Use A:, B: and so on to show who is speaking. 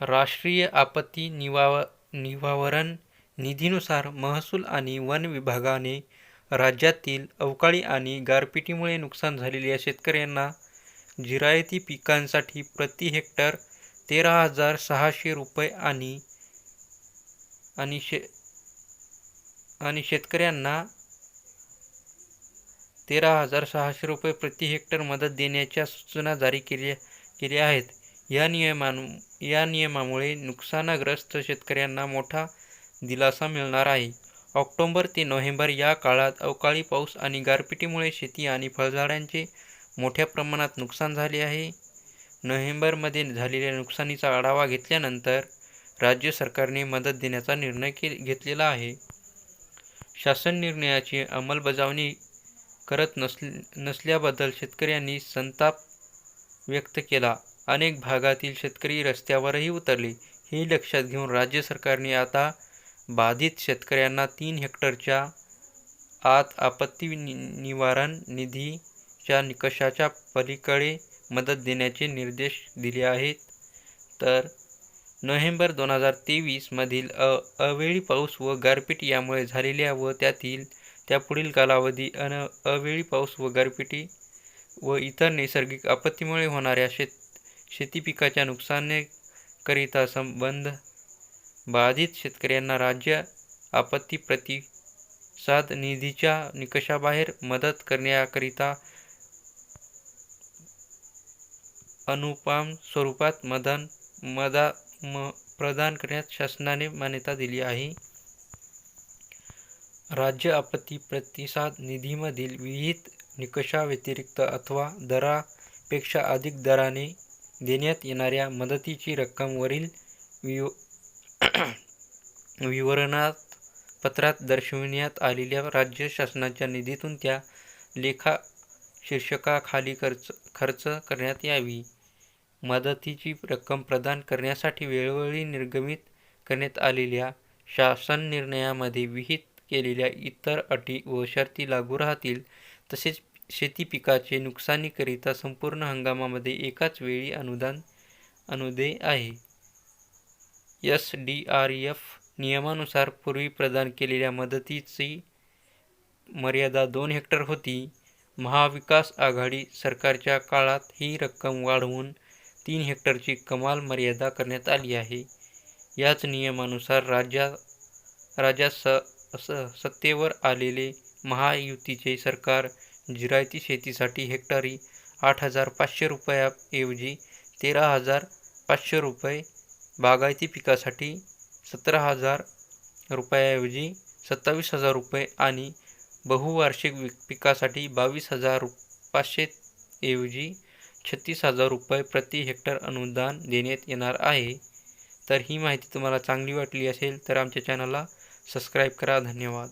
A: राष्ट्रीय आपत्ती निवाव निवारण निधीनुसार महसूल आणि वन विभागाने राज्यातील अवकाळी आणि गारपिटीमुळे नुकसान झालेल्या शेतकऱ्यांना जिरायती पिकांसाठी प्रति हेक्टर तेरा हजार सहाशे रुपये आणि आणि शे आणि शेतकऱ्यांना तेरा हजार सहाशे रुपये प्रति हेक्टर मदत देण्याच्या सूचना जारी केल्या केल्या आहेत. या नियमान या नियमामुळे नुकसानग्रस्त शेतकऱ्यांना मोठा दिलासा मिळणार आहे. ऑक्टोबर ते नोव्हेंबर या काळात अवकाळी पाऊस आणि गारपिटीमुळे शेती आणि फळझाडांचे मोठ्या प्रमाणात नुकसान झाले आहे. नोव्हेंबरमध्ये झालेल्या नुकसानीचा आढावा घेतल्यानंतर राज्य सरकारने मदत देण्याचा निर्णय के घेतलेला आहे. शासन निर्णयाची अंमलबजावणी करत नसल नसल्याबद्दल शेतकऱ्यांनी संताप व्यक्त केला. अनेक भागातील शेतकरी रस्त्यावरही उतरले. हे लक्षात घेऊन राज्य सरकारने आता बाधित शेतकऱ्यांना तीन हेक्टरच्या आत आपत्ती नि निवारण निधीच्या निकषाच्या पलीकडे मदत देण्याचे निर्देश दिले आहेत. तर नोव्हेंबर दोन हजार तेवीसमधील अ अवेळी पाऊस व गारपीट यामुळे झालेल्या व त्यातील त्यापुढील कालावधी अन अवेळी पाऊस व गारपिटी व इतर नैसर्गिक आपत्तीमुळे होणाऱ्या शेत शेती पिकाच्या नुकसानीकरिता संबंध बाधित शेतकऱ्यांना राज्य आपत्ती प्रतिसाद निधीच्या निकषाबाहेर मदत करण्याकरिता अनुपाम स्वरूपात मदन मदा म प्रदान करण्यास शासनाने मान्यता दिली आहे. राज्य आपत्ती प्रतिसाद निधीमधील विहित निकषाव्यतिरिक्त अथवा दरापेक्षा अधिक दराने देण्यात येणाऱ्या मदतीची रक्कम वरील विव विवरणपत्रात दर्शविण्यात आलेल्या राज्य शासनाच्या निधीतून त्या लेखा शीर्षकाखाली खर्च खर्च करण्यात यावी. मदतीची रक्कम प्रदान करण्यासाठी वेळोवेळी निर्गमित करण्यात आलेल्या शासन निर्णयामध्ये विहित केलेल्या इतर अटी व शर्ती लागू राहतील तसेच शेती पिकाचे नुकसानीकरिता संपूर्ण हंगामामध्ये एकाच वेळी अनुदान अनुदेय आहे. एस डी आर एफ नियमानुसार पूर्वी प्रदान केलेल्या मदतीची मर्यादा दोन हेक्टर होती. महाविकास आघाडी सरकारच्या काळात ही रक्कम वाढवून तीन हेक्टरची कमाल मर्यादा करण्यात आली आहे. याच नियमानुसार राज्या राज्यात स सत्तेवर आलेले महायुतीचे सरकार जिरायती शेतीसाठी हेक्टरी आठ हजार पाचशे रुपयाऐवजी तेरा हजार पाचशे रुपये बागायती पिकासाठी सतरा हजार रुपयाऐवजी सत्तावीस हजार रुपये आणि बहुवार्षिक पिकासाठी बावीस हजार रु पाचशे ऐवजी छत्तीस हजार रुपये प्रति हेक्टर अनुदान देण्यात येणार आहे. तर ही माहिती तुम्हाला चांगली वाटली असेल तर आमच्या चॅनलला सबस्क्राईब करा. धन्यवाद.